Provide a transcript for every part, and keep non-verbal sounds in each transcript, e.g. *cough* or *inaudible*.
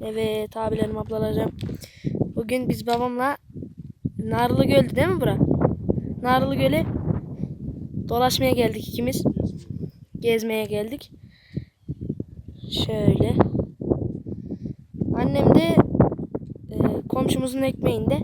Evet abilerim ablalarım. Bugün biz babamla Narlı Göl'dü değil mi bura? Narlı Göl'e dolaşmaya geldik ikimiz. Gezmeye geldik. Şöyle. Annem de e, komşumuzun ekmeğinde.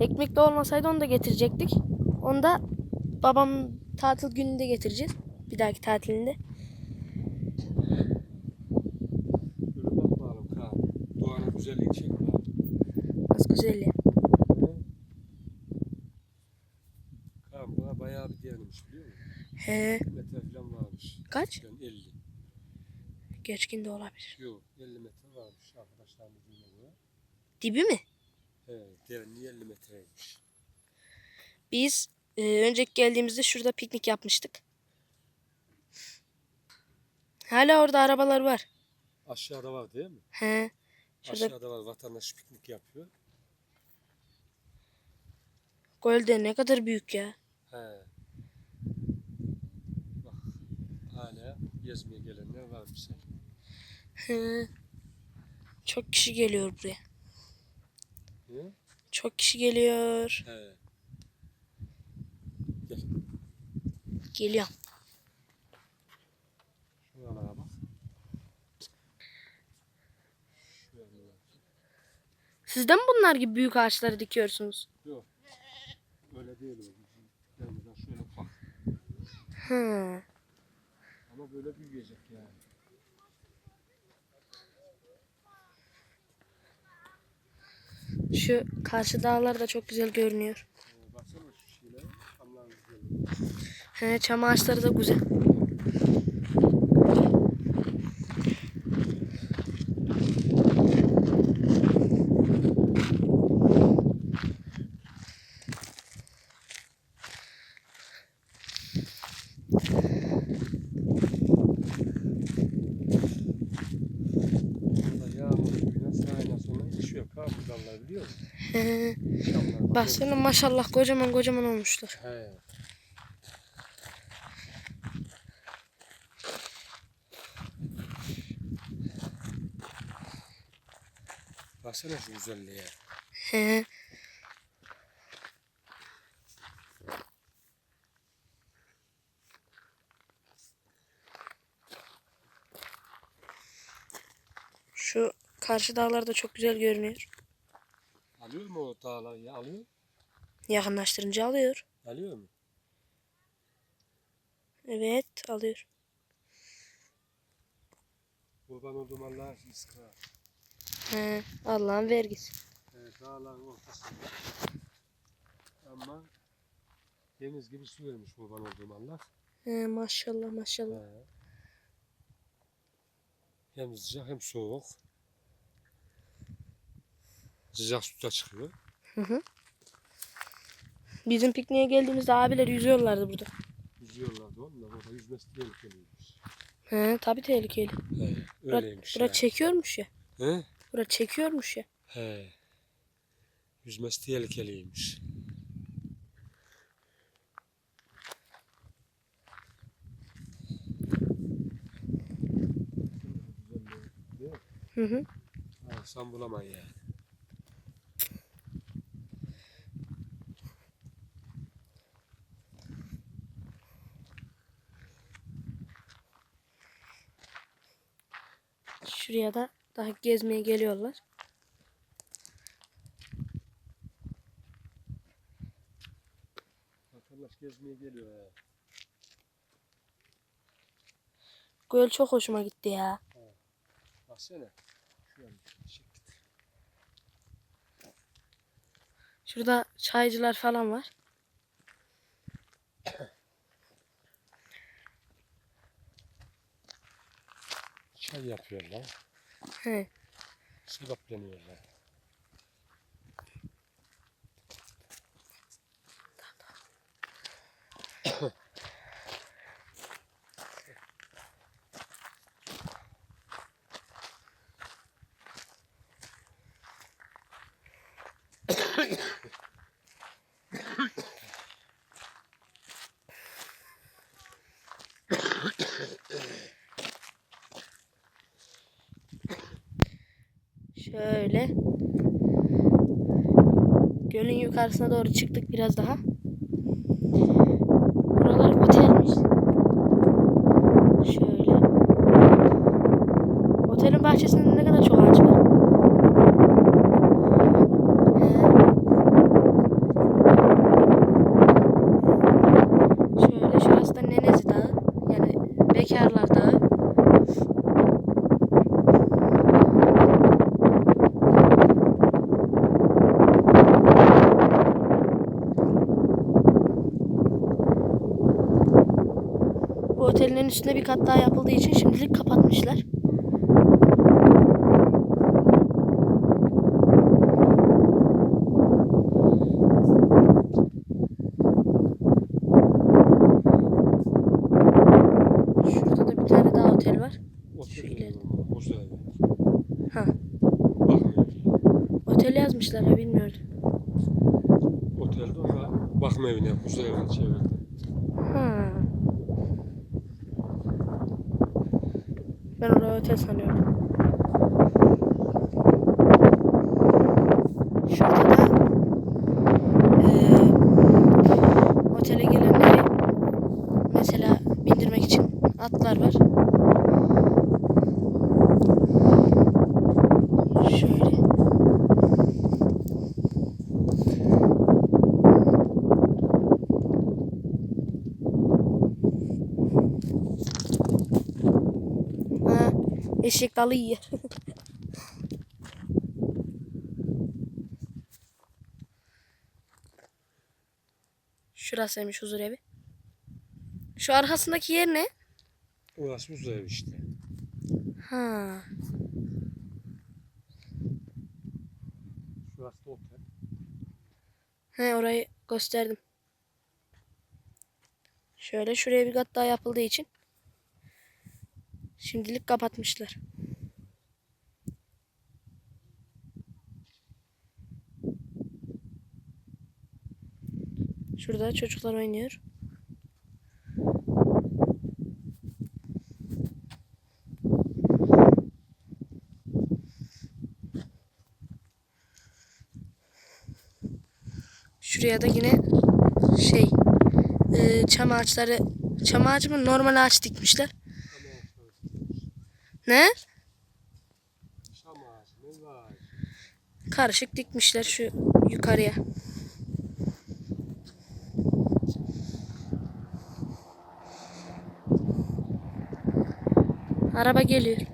Ekmek de olmasaydı onu da getirecektik. Onu da babam tatil gününde getireceğiz. Bir dahaki tatilinde. Böyle bak bakalım Kaan. Doğanın güzelliğini çek bakalım. Nasıl güzel ya. Buna bayağı bir dayanmış biliyor musun? He. 50 metre falan varmış. Kaç? Yani 50. Geçkin de olabilir. Yok 50 metre varmış arkadaşlarımın dediğine göre. Dibi mi? He derinliği 50 metreymiş. Biz e, önceki geldiğimizde şurada piknik yapmıştık. Hala orada arabalar var. Aşağıda var değil mi? He. Şurada Aşağıda var vatandaş piknik yapıyor. gölde ne kadar büyük ya. He. Bak hala gezmeye gelenler varmış. He. Çok kişi geliyor buraya. He? Çok kişi geliyor. He. Gel. Geliyor. Şuralara bak. Şuralara bak. Siz de mi bunlar gibi büyük ağaçları dikiyorsunuz? Yok. Öyle değil o. Bizim yanımızdan şöyle ufak. Hı. Ama böyle büyüyecek yani. Şu karşı dağlar da çok güzel görünüyor. Baksana şu şeyle. Allah'ın güzelliği. He, çam ağaçları da güzel. Burada yağmur suyuna sahine sonra içiyor. Kabuklarlar biliyor musun? He. Şamlar. Baksana maşallah kocaman kocaman olmuşlar. He. Baksana şu güzelliğe. He. Şu karşı dağlar da çok güzel görünüyor. Alıyor mu o dağlar ya? Alıyor. Yakınlaştırınca alıyor. Alıyor mu? Evet alıyor. Kurban olduğum Allah'a iska. He, Allah'ın vergisi. Evet, dağların ortasında. Ama deniz gibi su vermiş kurban olduğum Allah. He, maşallah maşallah. He. Hem sıcak hem soğuk. Sıcak suda çıkıyor. Bizim pikniğe geldiğimizde abiler yüzüyorlardı burada. Yüzüyorlardı onlar. Orada yüzmesi tehlikeliymiş. He, tabii tehlikeli. He, öyleymiş bura yani. çekiyormuş ya. He? Bura çekiyormuş ya. He. Yüzmesi tehlikeliymiş. Hı hı. Ha, sen bulamay yani. Şuraya da daha gezmeye geliyorlar. Vatandaş gezmeye geliyor he. Göl çok hoşuma gitti ya. Baksana. Çek. Şurada çaycılar falan var. Çay yapıyorlar. He. Şöyle. Gölün yukarısına doğru çıktık biraz daha. Buralar otelmiş. Şöyle. Otelin bahçesinde ne kadar çok ağaç var. He. Şöyle şurası da Nenezi Dağı. Yani Bekarlar Dağı. En üstünde bir kat daha yapıldığı için şimdilik kapatmışlar. Şurada da bir tane daha otel var. Şu ileride. Ha, otel yazmışlar ya bilmiyordum. Otelde o da bakma evine, Bursa evine çevirdi. Ben oraya otel sanıyorum. Eşek dalı yiyor. *laughs* Şurasıymış huzur evi. Şu arkasındaki yer ne? Orası Bursa evi işte. Ha. Şurası da otel. He orayı gösterdim. Şöyle şuraya bir kat daha yapıldığı için şimdilik kapatmışlar. Şurada çocuklar oynuyor. Şuraya da yine şey e, çam ağaçları çam ağacı mı normal ağaç dikmişler. Ne? Karışık dikmişler şu yukarıya. Araba geliyor.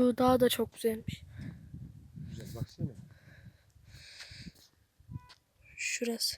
Şu dağ da çok güzelmiş. Güzel baksana. Şurası.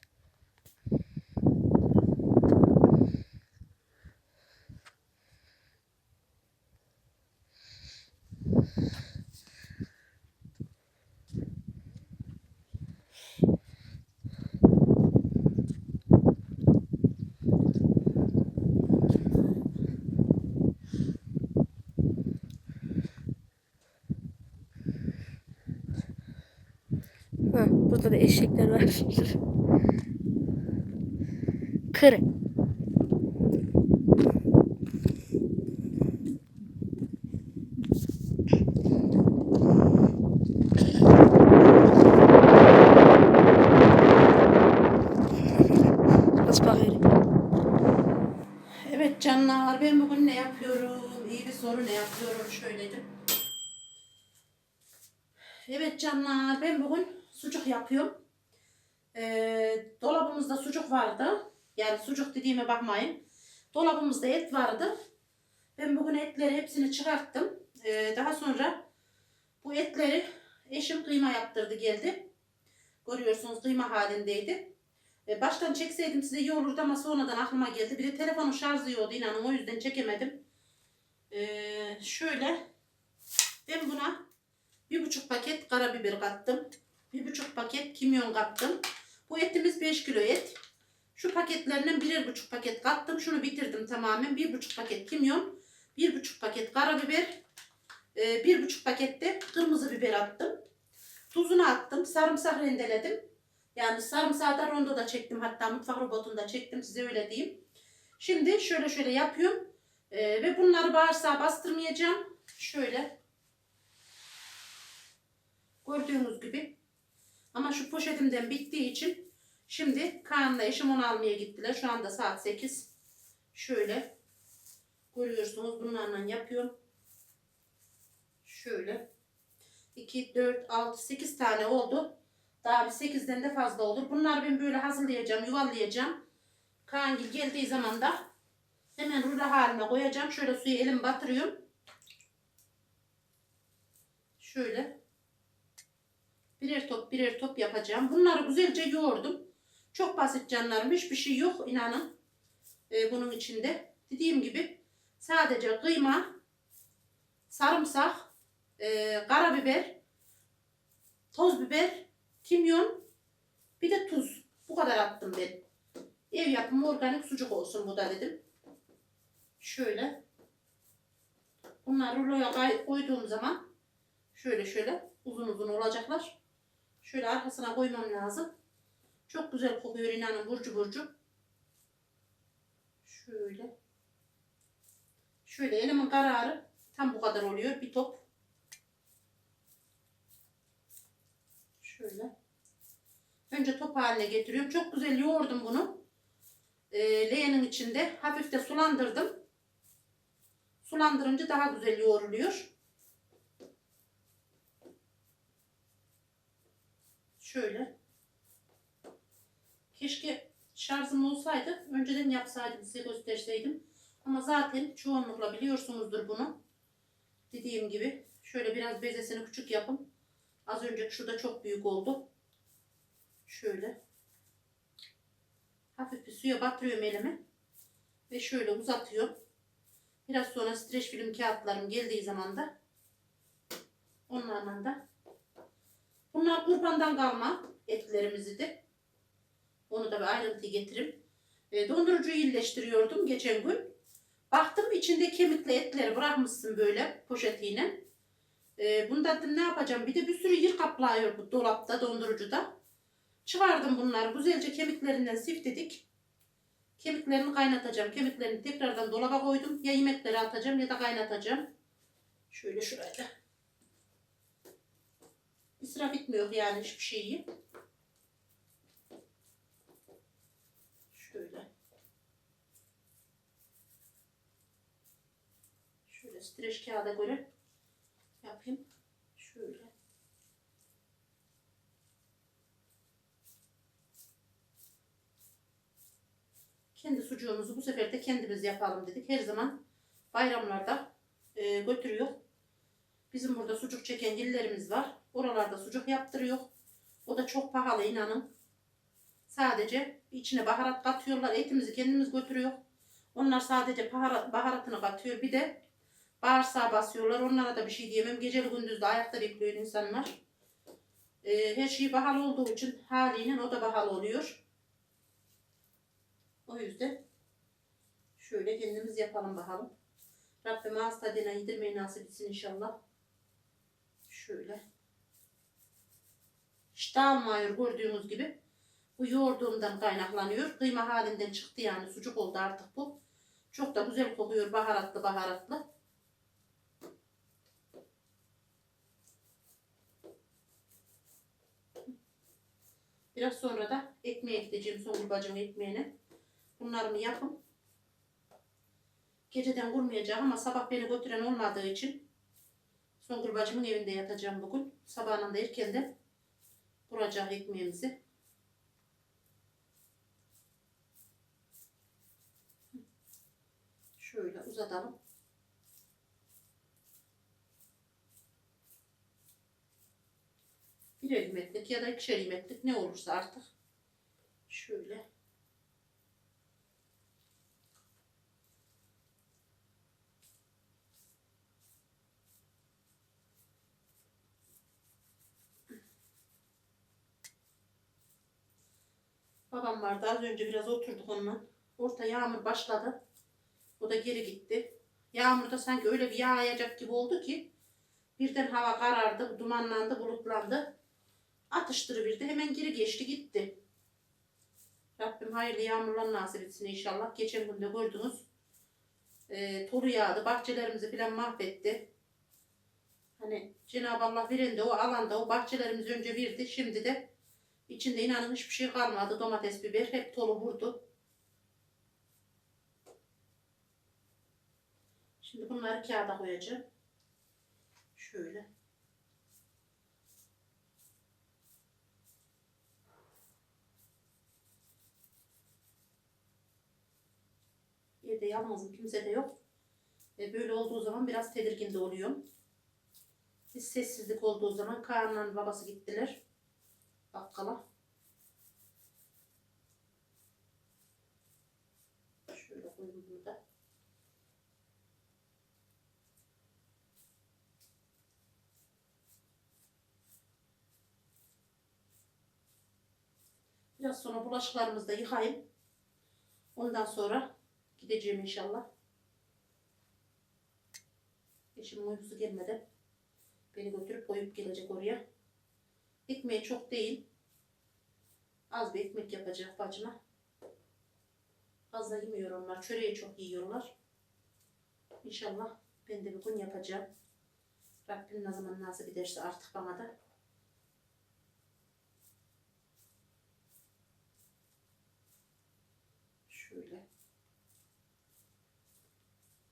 Ha, burada da eşekler var. Kır. Evet canlar ben bugün ne yapıyorum? İyi bir soru ne yapıyorum şöyleydim. Evet canlar ben bugün sucuk yapıyorum. Ee, dolabımızda sucuk vardı. Yani sucuk dediğime bakmayın. Dolabımızda et vardı. Ben bugün etleri hepsini çıkarttım. Ee, daha sonra bu etleri eşim kıyma yaptırdı geldi. Görüyorsunuz kıyma halindeydi. E, baştan çekseydim size iyi olurdu ama sonradan aklıma geldi. Bir de telefonun şarjı yoktu inanın o yüzden çekemedim. E, şöyle ben buna bir buçuk paket karabiber kattım. Bir buçuk paket kimyon kattım. Bu etimiz 5 kilo et. Şu paketlerinden birer buçuk paket kattım. Şunu bitirdim tamamen. Bir buçuk paket kimyon, bir buçuk paket karabiber, e, bir buçuk pakette kırmızı biber attım. Tuzunu attım. Sarımsak rendeledim. Yani sarımsağı da rondoda çektim. Hatta mutfak robotunda çektim. Size öyle diyeyim. Şimdi şöyle şöyle yapıyorum. E, ve bunları bağırsağa bastırmayacağım. Şöyle. Gördüğünüz gibi. Ama şu poşetimden bittiği için şimdi Kaan'la eşim onu almaya gittiler. Şu anda saat 8. Şöyle. Görüyorsunuz bunlarla yapıyorum. Şöyle. 2, 4, 6, 8 tane oldu. Daha bir 8'den de fazla olur. Bunları ben böyle hazırlayacağım, yuvarlayacağım. Kaan geldiği zaman da hemen rulo haline koyacağım. Şöyle suyu elim batırıyorum. Şöyle. Birer top birer top yapacağım. Bunları güzelce yoğurdum. Çok basit canlarım. Hiçbir şey yok inanın. Ee, bunun içinde. Dediğim gibi sadece kıyma, sarımsak, e, karabiber, toz biber, kimyon, bir de tuz. Bu kadar attım ben. Ev yapımı organik sucuk olsun bu da dedim. Şöyle. Bunları ruloya koyduğum zaman şöyle şöyle uzun uzun olacaklar. Şöyle arkasına koymam lazım. Çok güzel kokuyor inanın burcu burcu. Şöyle. Şöyle elimin kararı tam bu kadar oluyor. Bir top. Şöyle. Önce top haline getiriyorum. Çok güzel yoğurdum bunu. Ee, leğenin içinde hafif de sulandırdım. Sulandırınca daha güzel yoğruluyor. Şöyle. Keşke şarjım olsaydı önceden yapsaydım size gösterseydim. Ama zaten çoğunlukla biliyorsunuzdur bunu. Dediğim gibi şöyle biraz bezesini küçük yapın. Az önceki şu da çok büyük oldu. Şöyle. Hafif bir suya batırıyorum elimi. Ve şöyle uzatıyorum. Biraz sonra streç film kağıtlarım geldiği zaman da onlarla da bunlar kurbandan kalma etlerimizi de onu da bir ayrıntı getireyim. E, dondurucuyu iyileştiriyordum geçen gün. Baktım içinde kemikli etleri bırakmışsın böyle poşetiyle. E, bunda dedim ne yapacağım? Bir de bir sürü yer kaplıyor bu dolapta, dondurucuda. Çıkardım bunları. Güzelce kemiklerinden sifledik. Kemiklerini kaynatacağım. Kemiklerini tekrardan dolaba koydum. Ya yemekleri atacağım ya da kaynatacağım. Şöyle şuraya. İsraf etmiyor yani hiçbir şeyi. Şöyle. Şöyle streç kağıda göre yapayım. Şöyle. Kendi sucuğumuzu bu sefer de kendimiz yapalım dedik. Her zaman bayramlarda e, götürüyor. Bizim burada sucuk çeken yerlerimiz var. Oralarda sucuk yaptırıyor. O da çok pahalı inanın. Sadece içine baharat katıyorlar. Etimizi kendimiz götürüyor. Onlar sadece baharat, baharatını katıyor. Bir de bağırsağa basıyorlar. Onlara da bir şey diyemem. Geceli gündüz de ayakta bekliyor insanlar. Ee, her şey pahalı olduğu için haliyle o da pahalı oluyor. O yüzden şöyle kendimiz yapalım bakalım. Rabbim ağız tadına yedirmeyi nasip etsin inşallah. Şöyle. Dağılmıyor gördüğünüz gibi. Bu yoğurduğumdan kaynaklanıyor. Kıyma halinden çıktı yani sucuk oldu artık bu. Çok da güzel kokuyor baharatlı baharatlı. Biraz sonra da ekmeğe gideceğim Songül bacımın ekmeğine. Bunlarımı yapın. Geceden vurmayacağım ama sabah beni götüren olmadığı için Songül bacımın evinde yatacağım bugün. Sabahında erkenden kuracak ekmeğimizi. Şöyle uzatalım. Birer ilmeklik ya da ikişer ilmeklik ne olursa artık. Şöyle. Babam vardı az önce biraz oturduk onunla. Orta yağmur başladı. O da geri gitti. Yağmur da sanki öyle bir yağacak gibi oldu ki birden hava karardı, dumanlandı, bulutlandı. Atıştırıverdi. Hemen geri geçti gitti. Rabbim hayırlı yağmurlar nasip etsin inşallah. Geçen gün de gördünüz. E, toru yağdı. Bahçelerimizi falan mahvetti. Hani Cenab-ı Allah veren de o alanda o bahçelerimizi önce verdi. Şimdi de içinde inanın hiçbir şey kalmadı. Domates, biber hep tolu vurdu. Şimdi bunları kağıda koyacağım. Şöyle. Evde yalnızım kimse de yok. E böyle olduğu zaman biraz tedirgin de oluyorum. Bir sessizlik olduğu zaman Kaan'la babası gittiler. Bakkala. Şöyle koyayım bunu da. Biraz sonra bulaşıklarımızı da yıkayayım. Ondan sonra gideceğim inşallah. Eşimin uykusu gelmeden beni götürüp koyup gelecek oraya. Ekmeği çok değil. Az bir ekmek yapacak bacıma. Fazla yemiyor onlar. Çöreği çok yiyorlar. İnşallah ben de bir gün yapacağım. Rabbim ne zaman nasip ederse artık bana da. Şöyle.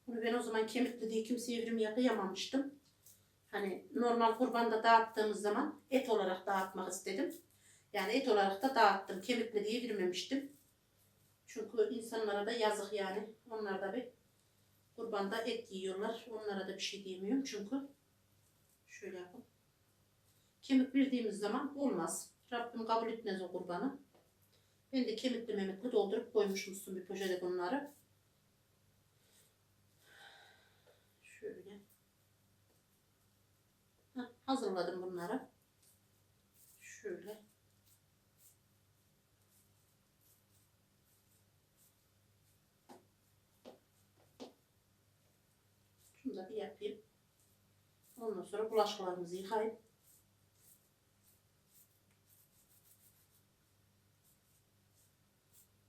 Bunu ben o zaman kemikli diye kimseye evrim yapamamıştım. Hani normal kurbanda dağıttığımız zaman et olarak dağıtmak istedim. Yani et olarak da dağıttım. Kemikli diye vermemiştim. Çünkü insanlara da yazık yani. Onlar da bir kurbanda et yiyorlar. Onlara da bir şey diyemiyorum çünkü. Şöyle yapın. Kemik verdiğimiz zaman olmaz. Rabbim kabul etmez o kurbanı. Ben de kemikli memikli doldurup koymuşmuşsun bir poşete bunları. Şöyle. Heh, hazırladım bunları. Şöyle. Şunu da bir yapayım. Ondan sonra bulaşıklarımızı yıkayayım.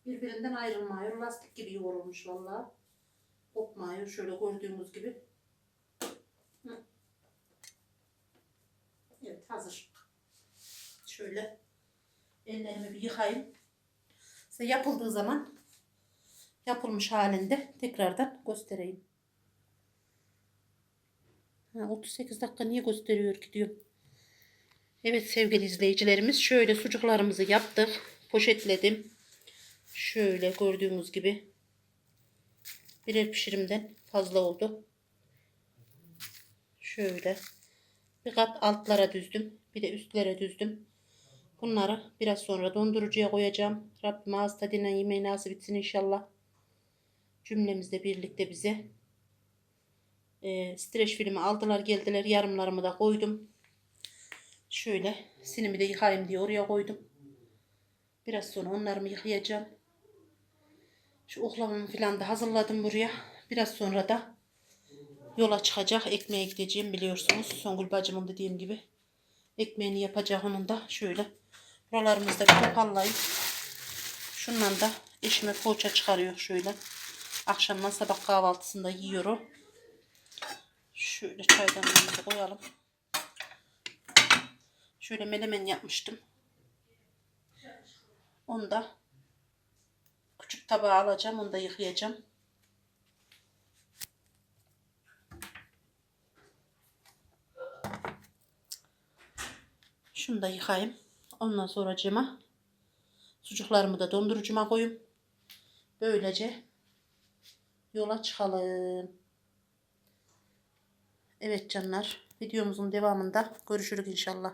Birbirinden ayrılmıyor. Lastik gibi yoğrulmuş vallahi. Kopmuyor. Şöyle gördüğümüz gibi. Hı. Evet hazır. Şöyle ellerimi bir yıkayayım. Size yapıldığı zaman yapılmış halinde tekrardan göstereyim. Ha, 38 dakika niye gösteriyor ki diyorum. Evet sevgili izleyicilerimiz şöyle sucuklarımızı yaptık. Poşetledim. Şöyle gördüğünüz gibi birer pişirimden fazla oldu. Şöyle bir kat altlara düzdüm. Bir de üstlere düzdüm. Bunları biraz sonra dondurucuya koyacağım. Rabbim ağız tadıyla yemeği nasip etsin inşallah. Cümlemizle birlikte bize. E, streç filmi aldılar geldiler. Yarımlarımı da koydum. Şöyle sinimi de yıkayayım diye oraya koydum. Biraz sonra onlarımı yıkayacağım. Şu oklavamı falan da hazırladım buraya. Biraz sonra da yola çıkacak. Ekmeğe gideceğim biliyorsunuz. Songül bacımın dediğim gibi. Ekmeğini yapacak onun da şöyle. Buralarımızda bir toparlayayım. Şundan da eşime poğaça çıkarıyor şöyle. Akşamdan sabah kahvaltısında yiyor o. Şöyle çaydanlığımızı koyalım. Şöyle menemen yapmıştım. Onu da küçük tabağa alacağım. Onu da yıkayacağım. Şunu da yıkayayım. Ondan sonra cıma sucuklarımı da dondurucuma koyayım. Böylece yola çıkalım. Evet canlar videomuzun devamında görüşürüz inşallah.